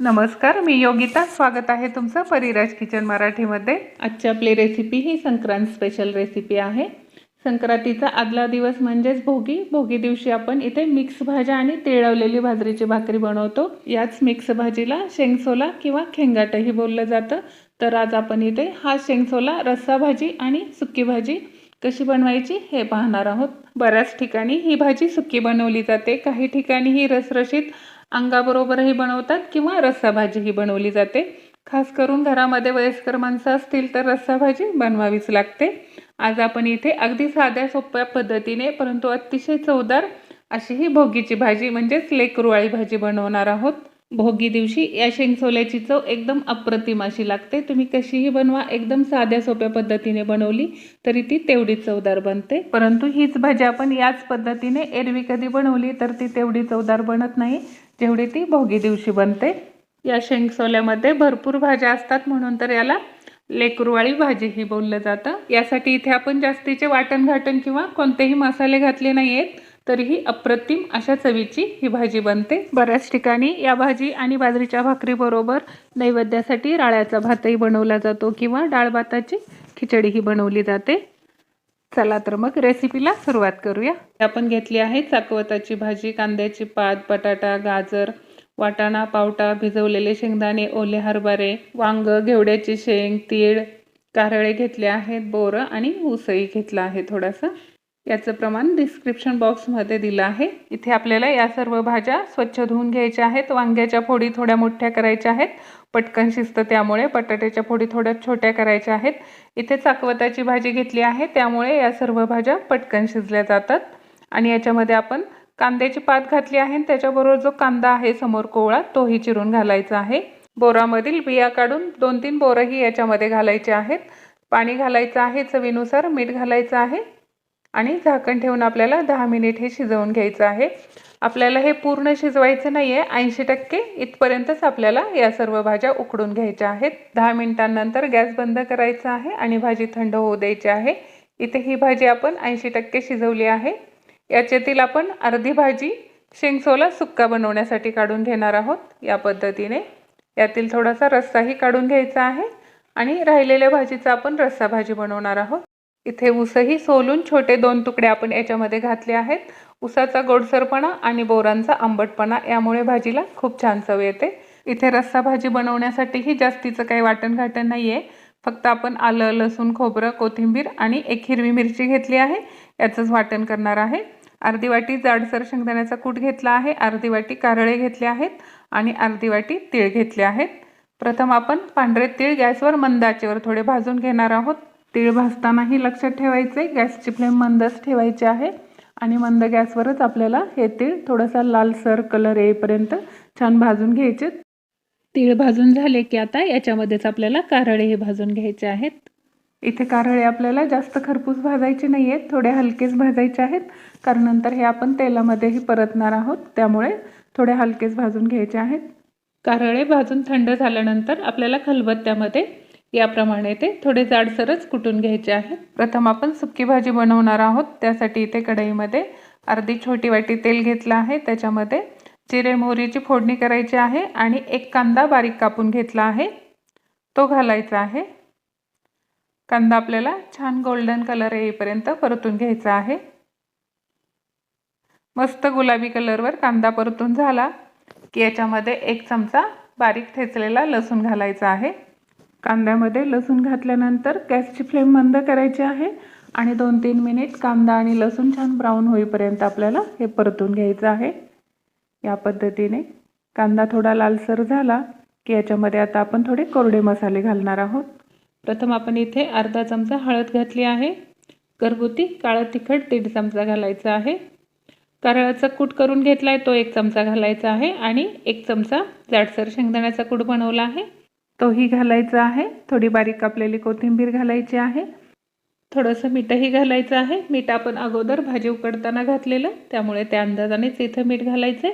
नमस्कार मी योगिता. स्वागत आहे तुमचं परिराज किचन मराठीमध्ये. आजची आपली रेसिपी ही संक्रांत स्पेशल रेसिपी आहे. संक्रांतीचा आदला दिवस म्हणजेच भोगी. भोगी दिवशी आपण इथे मिक्स भाज्या आणि तिळवलेली बाजरीची भाकरी बनवतो. याच मिक्स भाजीला शेंगसोला किंवा खेंगाटही बोललं जातं. तर आज आपण इथे हा शेंगसोला रस्सा भाजी आणि सुकी भाजी कशी बनवायची हे पाहणार आहोत. बऱ्याच ठिकाणी ही भाजी सुकी बनवली जाते. काही ठिकाणी ही रसरशीत अंगाबरोबरही बनवतात किंवा रस्साभाजीही बनवली जाते. खास करून घरामध्ये वयस्कर माणसं असतील तर रस्साभाजी बनवावीच लागते. आज आपण इथे अगदी साध्या सोप्या पद्धतीने परंतु अतिशय चवदार अशी ही भोगीची भाजी म्हणजेच लेकरुवाळी भाजी बनवणार आहोत. भोगी दिवशी या शेंगसोल्याची चव एकदम अप्रतिम अशी लागते. तुम्ही कशीही बनवा एकदम साध्या सोप्या पद्धतीने बनवली तरी ती तेवढी चवदार बनते. परंतु हीच भाजी आपण याच पद्धतीने एरवी कधी बनवली तर ती तेवढी चवदार बनत नाही. जेवढी ती भोगी दिवशी बनते. या शेंगसोल्यामध्ये भरपूर भाज्या असतात म्हणून तर याला लेकरुवाळी भाजीही बोललं जातं. यासाठी इथे आपण जास्तीचे वाटण घाटण किंवा कोणतेही मसाले घातले नाही आहेत तरीही अप्रतिम अशा चवीची ही भाजी बनते. बऱ्याच ठिकाणी या भाजी आणि बाजरीच्या भाकरीबरोबर नैवेद्यासाठी राळ्याचा भातही बनवला जातो किंवा डाळ भाताची खिचडीही बनवली जाते. चला तर मग रेसिपीला सुरुवात करूया. आपण घेतली आहे चाकवताची भाजी कांद्याची पात बटाटा गाजर वाटाणा पावटा भिजवलेले शेंगदाणे ओले हरभरे वांग घेवड्याची शेंग तीळ कारळे घेतले आहेत बोरं आणि ऊसही घेतला आहे थोडासा. याचं प्रमाण डिस्क्रिप्शन बॉक्समध्ये दिलं आहे. इथे आपल्याला या सर्व भाज्या स्वच्छ धुवून घ्यायच्या आहेत. वांग्याच्या फोडी थोड्या मोठ्या करायच्या आहेत. पटकन शिजतं त्यामुळे बटाट्याच्या फोडी थोड्या छोट्या करायच्या आहेत. इथे चाकवताची भाजी घेतली आहे. त्यामुळे या सर्व भाज्या पटकन शिजल्या जातात. आणि याच्यामध्ये आपण कांद्याची पात घातली आहे त्याच्याबरोबर जो कांदा आहे समोर कोवळा तोही चिरून घालायचा आहे. बोरामधील बिया काढून दोन तीन बोरंही याच्यामध्ये घालायचे आहेत. पाणी घालायचं आहे चवीनुसार मीठ घालायचं आहे. आणि झाकण ठेवून आपल्याला दहा मिनिट हे शिजवून घ्यायचं आहे. आपल्याला हे पूर्ण शिजवायचं नाही आहे ऐंशी टक्के इथपर्यंतच आपल्याला या सर्व भाज्या उकडून घ्यायच्या आहेत. दहा मिनिटांनंतर गॅस बंद करायचा आहे आणि भाजी थंड होऊ द्यायची आहे. इथे ही भाजी आपण ऐंशी टक्के शिजवली आहे. याच्यातील आपण अर्धी भाजी शेंगसोला सुक्का बनवण्यासाठी काढून घेणार आहोत. या पद्धतीने यातील थोडासा रस्साही काढून घ्यायचा आहे आणि राहिलेल्या भाजीचा आपण रस्सा भाजी बनवणार आहोत. इथे ऊसही सोलून छोटे दोन तुकडे आपण याच्यामध्ये घातले आहेत. उसाचा गोडसरपणा आणि बोरांचा आंबटपणा यामुळे भाजीला खूप छान चव येते. इथे रस्सा भाजी बनवण्यासाठीही जास्तीचं काही वाटण घाटण नाही आहे फक्त आपण आलं लसूण खोबरं कोथिंबीर आणि एक हिरवी मिरची घेतली आहे. याचंच वाटण करणार आहे. अर्धी वाटी जाडसर शेंगदाण्याचा कूट घेतला आहे. अर्धी वाटी कारळे घेतले आहेत आणि अर्धी वाटी तीळ घेतले आहेत. प्रथम आपण पांढरे तीळ गॅसवर मंद आचेवर थोडे भाजून घेणार आहोत. तीळ भाजतानाही लक्षात ठेवायचे गॅसची फ्लेम मंदच ठेवायची आहे. आणि मंद गॅसवरच आपल्याला हे तीळ थोडासा लालसर कलर येईपर्यंत छान भाजून घ्यायचे. तीळ भाजून झाले की आता याच्यामध्येच आपल्याला कारळे हे भाजून घ्यायचे आहेत. इथे कारळे आपल्याला जास्त खरपूस भाजायचे नाही आहेत थोडे हलकेच भाजायचे आहेत. कारण नंतर हे आपण तेलामध्येही परतणार आहोत. त्यामुळे थोडे हलकेच भाजून घ्यायचे आहेत. कारळे भाजून थंड झाल्यानंतर आपल्याला खलबत्त्यामध्ये याप्रमाणे ते थोडे जाडसरच कुटून घ्यायचे आहे प्रथम आपण सुकी भाजी बनवणार आहोत. त्यासाठी इथे कढईमध्ये अर्धी छोटी वाटी तेल घेतलं आहे. त्याच्यामध्ये जिरे मोहरीची फोडणी करायची आहे आणि एक कांदा बारीक कापून घेतला आहे. तो घालायचा आहे. कांदा आपल्याला छान गोल्डन कलर येईपर्यंत परतून घ्यायचा आहे. मस्त गुलाबी कलरवर कांदा परतून झाला की याच्यामध्ये एक चमचा बारीक ठेचलेला लसूण घालायचा आहे. कांद्यामध्ये लसूण घातल्यानंतर गॅसची फ्लेम मंद करायची आहे आणि दोन तीन मिनिट कांदा आणि लसूण छान ब्राऊन होईपर्यंत आपल्याला हे परतून घ्यायचं आहे. या पद्धतीने कांदा थोडा लालसर झाला की याच्यामध्ये आता आपण थोडे कोरडे मसाले घालणार आहोत. प्रथम आपण इथे अर्धा चमचा हळद घातली आहे. घरगुती काळं तिखट दीड चमचा घालायचा आहे. कारळाचा कूट करून घेतला आहे तो एक चमचा घालायचा आहे आणि एक चमचा जाडसर शेंगदाण्याचा कूट बनवला आहे. तोही घालायचा आहे. थोडी बारीक कापलेली कोथिंबीर घालायची आहे. थोडंसं मीठही घालायचं आहे. मीठ आपण अगोदर भाजी उकडताना घातलेलं त्यामुळे त्या अंदाजानेच इथं मीठ घालायचं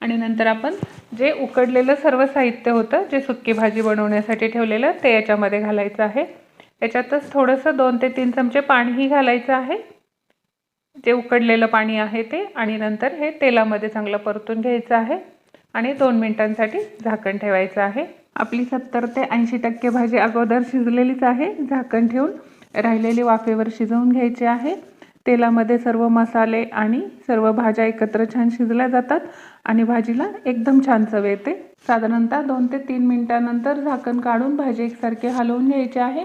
आणि नंतर आपण जे उकडलेलं सर्व साहित्य होतं जे सुक्की भाजी बनवण्यासाठी ठेवलेलं ते याच्यामध्ये घालायचं आहे. याच्यातच थोडंसं दोन ते तीन चमचे पाणीही घालायचं आहे. जे उकडलेलं पाणी आहे ते आणि नंतर हे तेलामध्ये चांगलं परतून घ्यायचं आहे. आणि दोन मिनटांसाठी झाकण ठेवायचं आहे. आपली सत्तर ते ऐंशी टक्के भाजी अगोदर शिजलेलीच आहे. झाकण ठेवून राहिलेली वाफेवर शिजवून घ्यायची आहे. तेलामध्ये सर्व मसाले आणि सर्व भाज्या एकत्र छान शिजल्या जातात आणि भाजीला एकदम छान चव येते. साधारणतः दोन ते तीन मिनिटानंतर झाकण काढून भाजी एकसारखी हलवून घ्यायची आहे.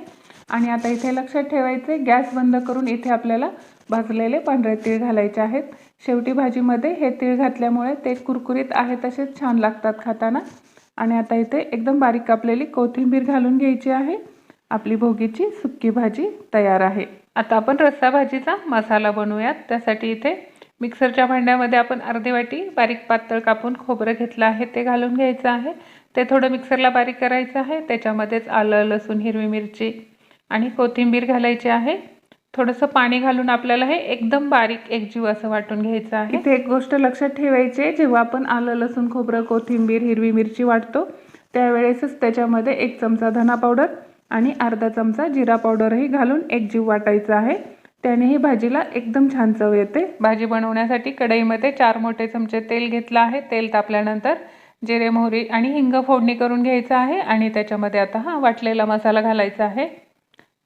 आणि आता इथे लक्षात ठेवायचे गॅस बंद करून इथे आपल्याला भाजलेले पांढरे तीळ घालायचे आहेत. शेवटी भाजीमध्ये हे तीळ घातल्यामुळे ते कुरकुरीत आहे तसेच छान लागतात खाताना. आणि आता इथे एकदम बारीक कापलेली कोथिंबीर घालून घ्यायची आहे. आपली भोगीची सुक्की भाजी तयार आहे. आता आपण रस्सा भाजीचा मसाला बनवूयात. त्यासाठी इथे मिक्सरच्या भांड्यामध्ये आपण अर्धी वाटी बारीक पातळ कापून खोबरं घेतलं आहे ते घालून घ्यायचं आहे. ते थोडं मिक्सरला बारीक करायचं आहे. त्याच्यामध्येच आलं लसूण हिरवी मिरची आणि कोथिंबीर घालायची आहे. थोडंसं पाणी घालून आपल्याला हे एकदम बारीक एकजीव असं वाटून घ्यायचं आहे. इथे एक गोष्ट लक्षात ठेवायची आहे जेव्हा आपण आलं लसूण खोबरं कोथिंबीर हिरवी मिरची वाटतो त्यावेळेसच त्याच्यामध्ये एक चमचा धना पावडर आणि अर्धा चमचा जिरा पावडरही घालून एकजीव वाटायचा आहे. त्यानेही भाजीला एकदम छान चव येते. भाजी बनवण्यासाठी कढईमध्ये चार मोठे चमचे तेल घेतलं आहे. तेल तापल्यानंतर जिरे मोहरी आणि हिंग फोडणी करून घ्यायचं आहे आणि त्याच्यामध्ये आता हा वाटलेला मसाला घालायचा आहे.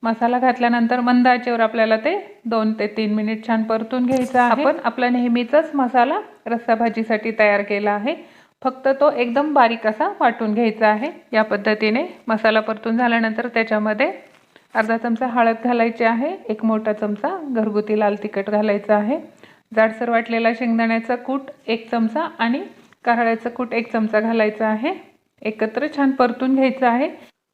मसाला घातल्यानंतर मंद आचेवर आपल्याला ते दोन ते तीन मिनिट छान परतून घ्यायचा आहे. आपण आपला नेहमीचाच मसाला रस्सा भाजीसाठी तयार केला आहे. फक्त तो एकदम बारीक असा वाटून घ्यायचा आहे. या पद्धतीने मसाला परतून झाल्यानंतर त्याच्यामध्ये अर्धा चमचा हळद घालायची आहे. एक मोठा चमचा घरगुती लाल तिखट घालायचं आहे. जाडसर वाटलेला शेंगदाण्याचा कूट एक चमचा आणि कारळ्याचं कूट एक चमचा घालायचा आहे. एकत्र छान परतून घ्यायचं आहे.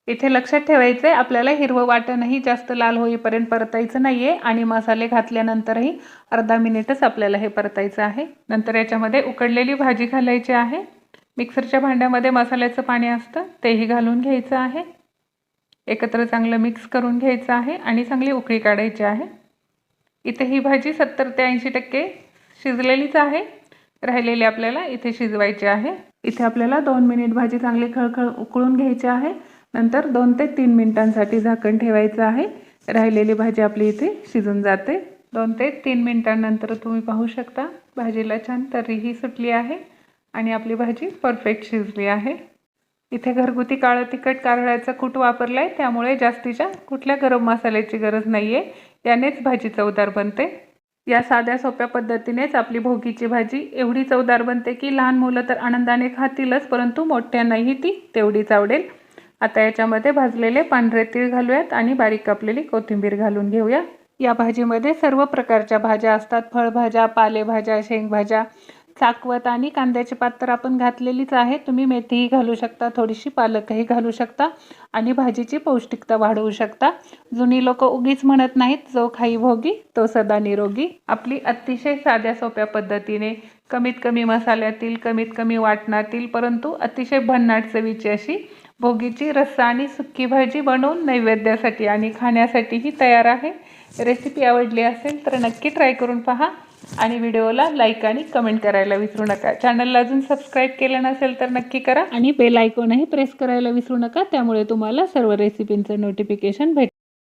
इथे लक्षात ठेवायचं आहे आपल्याला हिरवं वाटणही जास्त लाल होईपर्यंत परतायचं नाही आहे आणि मसाले घातल्यानंतरही अर्धा मिनिटच आपल्याला हे परतायचं आहे. नंतर याच्यामध्ये उकडलेली भाजी घालायची आहे. मिक्सरच्या भांड्यामध्ये मसाल्याचं पाणी असतं तेही घालून घ्यायचं आहे. एकत्र चांगलं मिक्स करून घ्यायचं आहे आणि चांगली उकळी काढायची आहे. इथे ही भाजी सत्तर ते ऐंशी टक्के शिजलेलीच आहे. राहिलेली आपल्याला इथे शिजवायची आहे. इथे आपल्याला दोन मिनिट भाजी चांगली खळखळ उकळून घ्यायची आहे. नंतर दोन ते तीन मिनटांसाठी झाकण ठेवायचं आहे. राहिलेली भाजी आपली इथे शिजून जाते. दोन ते तीन मिनटांनंतर तुम्ही पाहू शकता भाजीला छान तरीही सुटली आहे आणि आपली भाजी परफेक्ट शिजली आहे. इथे घरगुती काळं तिखट कारळ्याचं कूट वापरलं आहे त्यामुळे जास्तीच्या कुठल्या गरम मसाल्याची गरज नाही आहे यानेच भाजी चवदार बनते. या साध्या सोप्या पद्धतीनेच आपली भोगीची भाजी एवढी चवदार बनते की लहान मुलं तर आनंदाने खातीलच परंतु मोठ्यांनाही ती तेवढीच आवडेल. आता याच्यामध्ये भाजलेले पांढरे तीळ घालूयात आणि बारीक कापलेली कोथिंबीर घालून घेऊया. या भाजीमध्ये सर्व प्रकारच्या भाज्या असतात. फळभाज्या पालेभाज्या शेंगभाज्या चाकवत आणि कांद्याची पात तर आपण घातलेलीच आहे तुम्ही मेथीही घालू शकता थोडीशी पालकही घालू शकता आणि भाजीची पौष्टिकता वाढवू शकता. जुनी लोक उगीच म्हणत नाहीत जो खाई भोगी तो सदा निरोगी. आपली अतिशय साध्या सोप्या पद्धतीने कमीत कमी मसाल्यातील कमीत कमी वाटणातील परंतु अतिशय भन्नाट चवीची अशी भोगीची रस्सा आणि सुक्की भाजी बनवून नैवेद्यासाठी आणि खाण्यासाठीही तयार आहे. रेसिपी आवडली असेल तर नक्की ट्राय करून पहा आणि व्हिडिओला लाईक आणि कमेंट करायला विसरू नका. चॅनलला अजून सबस्क्राईब केलं नसेल तर नक्की करा. आणि बेल आयकॉनही प्रेस करायला विसरू नका. त्यामुळे तुम्हाला सर्व रेसिपींचं नोटिफिकेशन भेट